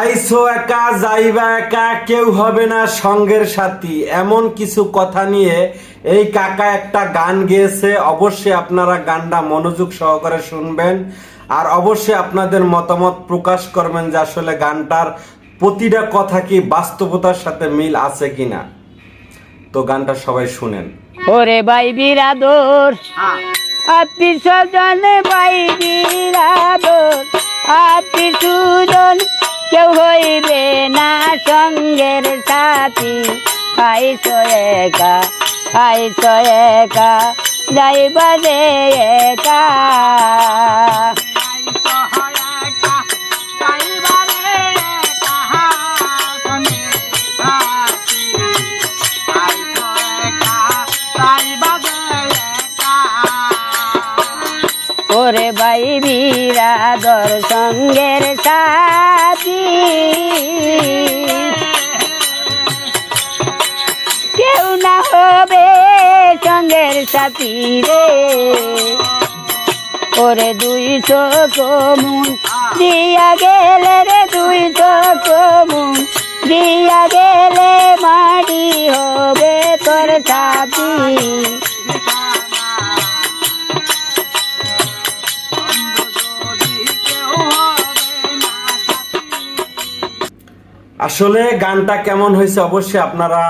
আইসো একা যাইবা একা কেউ হবে না সঙ্গের সাথী। এমন কিছু কথা নিয়ে এই কাকা একটা গান গেয়েছে। অবশ্যই আপনারা গানটা মনোযোগ সহকারে শুনবেন আর অবশ্যই আপনাদের মতামত প্রকাশ করবেন যে আসলে গানটার প্রতিটা কথা কি বাস্তবতার সাথে মিল আছে কিনা। তো গানটা সবাই শুনেন। ওরে ভাই বিরাদর আত্মীয় স্বজন ভাই বিরাদর আত্মীয় সুজন কেউ হইবে না সঙ্গের সাথী। আইসো একা আইসো একা যাইবা রে একা। ওরে ভাই বিরাদর সঙ্গের সাথী। কেউ না হবে সঙ্গের সাথী রে। ওরে দুইশো কমুন দিয়া গেলে রে দুইশো কমুন দিয়া গেলে আসলে গানটা কেমন হয়েছে অবশ্যই আপনারা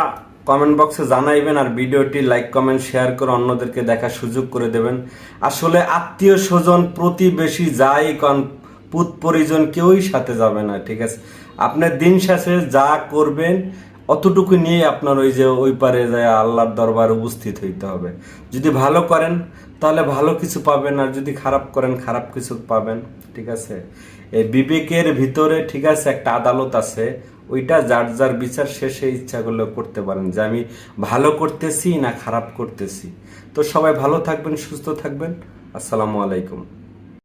কমেন্ট বক্সে জানাইবেন আর ভিডিওটি লাইক কমেন্ট শেয়ার করে অন্যদেরকে দেখার সুযোগ করে দেবেন। আসলে আত্মীয় স্বজন, প্রতিবেশী যাই কন, পুত পরিজন কেউই সাথে যাবে না, ঠিক আছে? আপনার দিন শেষে যা করবেন, অতটুকু নিয়ে আপনার ওই যে ওই পারে যায় আল্লাহর দরবার উপস্থিত হইতে হবে। যদি ভালো করেন, তাহলে ভালো কিছু পাবেন আর যদি খারাপ করেন, খারাপ কিছু পাবেন, ঠিক আছে? এই বিবেকের ভিতরে, ঠিক আছে, একটা আদালত আছে ওইটা যার যার বিচার শেষে ইচ্ছা করলে করতে পারেন যে আমি ভালো করতেছি না খারাপ করতেছি। তো সবাই ভালো থাকবেন, সুস্থ থাকবেন। আসসালামু আলাইকুম।